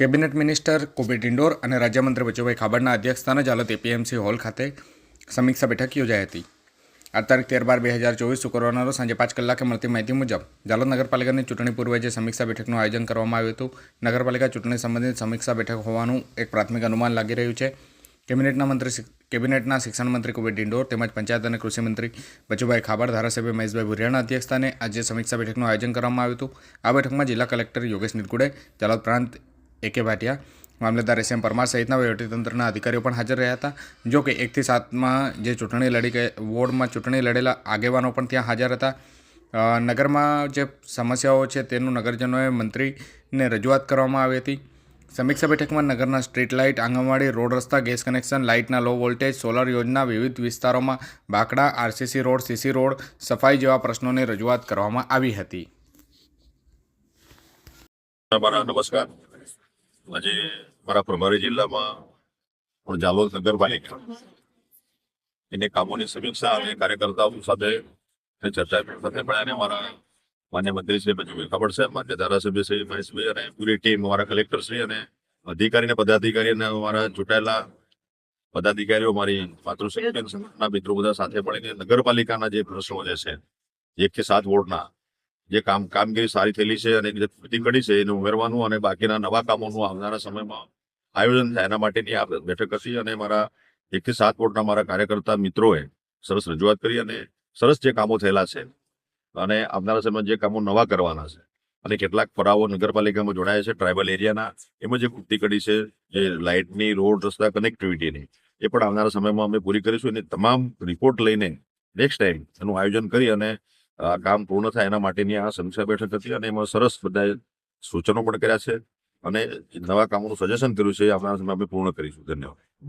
Cabinet minister Kuber Dindor અને રાજ્યમંત્રી બચુભાઈ ખાબડના અધ્યક્ષસ્થાને જાલોદ એપીએમસી હોલ ખાતે સમીક્ષા બેઠક યોજાઈ હતી. આ તારીખ તેર બાર બે હજાર ચોવીસ શુક્રવારના રોજ સાંજે પાંચ કલાકે મળતી માહિતી મુજબ જાલોદ નગરપાલિકાની ચૂંટણી પૂર્વે જે સમીક્ષા બેઠકનું આયોજન કરવામાં આવ્યું હતું, નગરપાલિકા ચૂંટણી સંબંધિત સમીક્ષા બેઠક હોવાનું એક પ્રાથમિક અનુમાન લાગી રહ્યું છે. કેબિનેટના મંત્રી કેબિનેટના શિક્ષણ મંત્રી કુબેર ડિંડોર તેમજ પંચાયત અને કૃષિ મંત્રી બચુભાઈ ખાબડ, ધારાસભ્ય મહેશભાઈ ભુરિયાના અધ્યક્ષસ્થાને આજે સમીક્ષા બેઠકનું આયોજન કરવામાં આવ્યું હતું. આ બેઠકમાં જિલ્લા કલેક્ટર યોગેશ નિરગુડે જાલોદ પ્રાંત એકે ભાટિયા મામલતદાર એસ એમ પરમાર સહિતના વહીવટીતંત્રના અધિકારીઓ પણ હાજર રહ્યા હતા. જો કે એકથી સાતમાં જે ચૂંટણી લડી ગઈ વોર્ડમાં ચૂંટણી લડેલા આગેવાનો પણ ત્યાં હાજર હતા. નગરમાં જે સમસ્યાઓ છે તેનું નગરજનોએ મંત્રીને રજૂઆત કરવામાં આવી હતી. સમીક્ષા બેઠકમાં નગરના સ્ટ્રીટ લાઇટ, આંગણવાડી, રોડ રસ્તા, ગેસ કનેક્શન, લાઇટના લો વોલ્ટેજ, સોલર યોજના વિવિધ વિસ્તારોમાં બાકડા, આરસીસી રોડ, સીસી રોડ, સફાઈ જેવા પ્રશ્નોની રજૂઆત કરવામાં આવી હતી. નમસ્કાર. આજે મારા પ્રભારી જિલ્લામાં પણ જાલોદ નગરપાલિકા એને કામોની સમીક્ષા અને કાર્યકર્તાઓ સાથે ચર્ચા સાથે પણ અને મારા માન્ય મંત્રીશ્રી ખબર છે માન્ય ધારાસભ્ય શ્રી મહેશભાઈ અને પૂરી ટીમ મારા કલેક્ટર શ્રી અને અધિકારી અને પદાધિકારી અને મારા ચૂંટાયેલા પદાધિકારીઓ, મારી માતૃશક્તિ મિત્રો બધા સાથે મળીને નગરપાલિકાના જે પ્રશ્નો જે છે, એક કે સાત વોર્ડના જે કામ, કામગીરી સારી થયેલી છે અને જે કરી છે એને ઉમેરવાનું અને બાકીના નવા કામોનું આવનારા સમયમાં આયોજન થાય. એના માટેની આ બેઠક હતી અને મારા એકથી સાત વોટના મારા કાર્યકર્તા મિત્રોએ સરસ રજૂઆત કરી અને સરસ જે કામો થયેલા છે અને આવનારા સમયમાં જે કામો નવા કરવાના છે અને કેટલાક પડાવો નગરપાલિકામાં જોડાયા છે, ટ્રાઇબલ એરિયાના, એમાં જે પૂર્તિ કરી છે, જે લાઇટની, રોડ, રસ્તા, કનેક્ટિવિટીની, એ પણ આવનારા સમયમાં અમે પૂરી કરીશું. અને તમામ રિપોર્ટ લઈને નેક્સ્ટ ટાઈમ એનું આયોજન કરી અને આ કામ પૂર્ણ થાય એના માટેની આ સમીક્ષા બેઠક હતી અને એમાં સરસ બધાએ સૂચનો પણ કર્યા છે અને નવા કામોનું સજેશન કર્યું છે. આવનારા અમે પૂર્ણ કરીશું. ધન્યવાદ.